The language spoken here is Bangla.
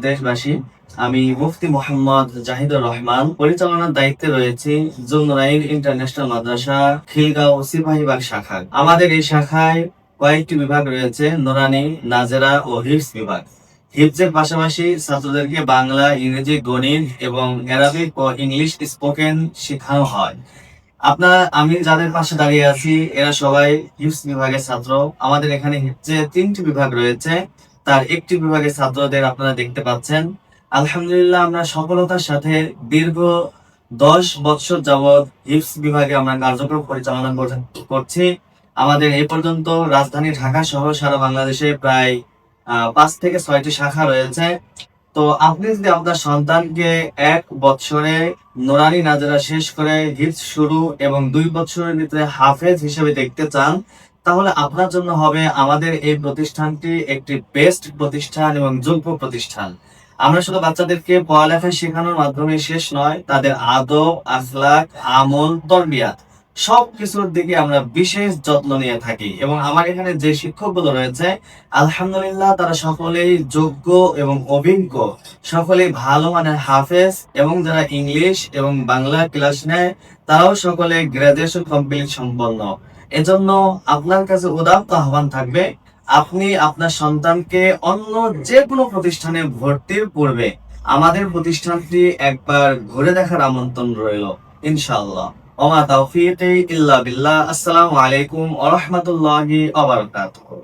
দেশবাসী, আমি মুফতি মোহাম্মদ জাহিদুর রহমান। পরিচালনার দায়িত্বে রয়েছি জুলনুরাইন ইন্টারন্যাশনাল মাদ্রাসা, খিলগাঁও সিপাহীবাগ শাখা। আমাদের এই শাখায় কয়েকটি বিভাগ রয়েছে, নোরানি, নাজেরা ও হিফস বিভাগ। হিফজের পাশাপাশি ছাত্রদেরকে বাংলা, ইংরেজি, গণিত এবং অ্যারাবিক ও ইংলিশ স্পোকেন শেখানো হয়। আপনারা আমি যাদের পাশে দাঁড়িয়ে আছি, এরা সবাই হিফস বিভাগের ছাত্র। আমাদের এখানে হিফজে তিনটি বিভাগ রয়েছে। তার একটি বিভাগের ছাত্রদের আপনারা দেখতে পাচ্ছেন। আলহামদুলিল্লাহ, আমরা সফলতার সাথে দীর্ঘ দশ বছর যাবৎ হিফস বিভাগে আমরা কার্যক্রম পরিচালনা কর- করছি। আমাদের এই পর্যন্ত রাজধানী ঢাকা সহ সারা বাংলাদেশে প্রায় পাঁচ থেকে ছয়টি শাখা রয়েছে। তো আপনি যদি আপনার সন্তানকে এক বছরে নোরানি নাজারা শেষ করে হিফজ শুরু এবং দুই বছরের ভিতরে হাফেজ হিসেবে দেখতে চান, তাহলে আপনার জন্য হবে আমাদের এই প্রতিষ্ঠানটি একটি বেস্ট প্রতিষ্ঠান এবং যোগ্য প্রতিষ্ঠান। আমরা শুধু বাচ্চাদেরকে পড়ালেখা শেখানোর মাধ্যমে শেষ নয়, তাদের আদব আখলাক আমল, তরবিয়াত সব কিছুর দিকে আমরা বিশেষ যত্ন নিয়ে থাকি। এবং আমার এখানে যে শিক্ষকগুলো রয়েছে, আলহামদুলিল্লাহ তারা সকলেই যোগ্য এবং অভিজ্ঞ। সকলেই ভালো মানের হাফেজ এবং যারা ইংলিশ এবং বাংলা ক্লাস নেয়, তারাও সকলে গ্রাজুয়েশন কমপ্লিট সম্পন্ন। এজন্য আপনার কাছে উদাত্ত আহ্বান থাকবে, আপনি আপনার সন্তানকে অন্য যে কোনো প্রতিষ্ঠানে ভর্তির পূর্বে আমাদের প্রতিষ্ঠানটি একবার ঘুরে দেখার আমন্ত্রণ রইল, ইনশাআল্লাহ। وما توفیقی اللہ باللہ السلام علیکم ورحمت اللہ وبرکاتہ۔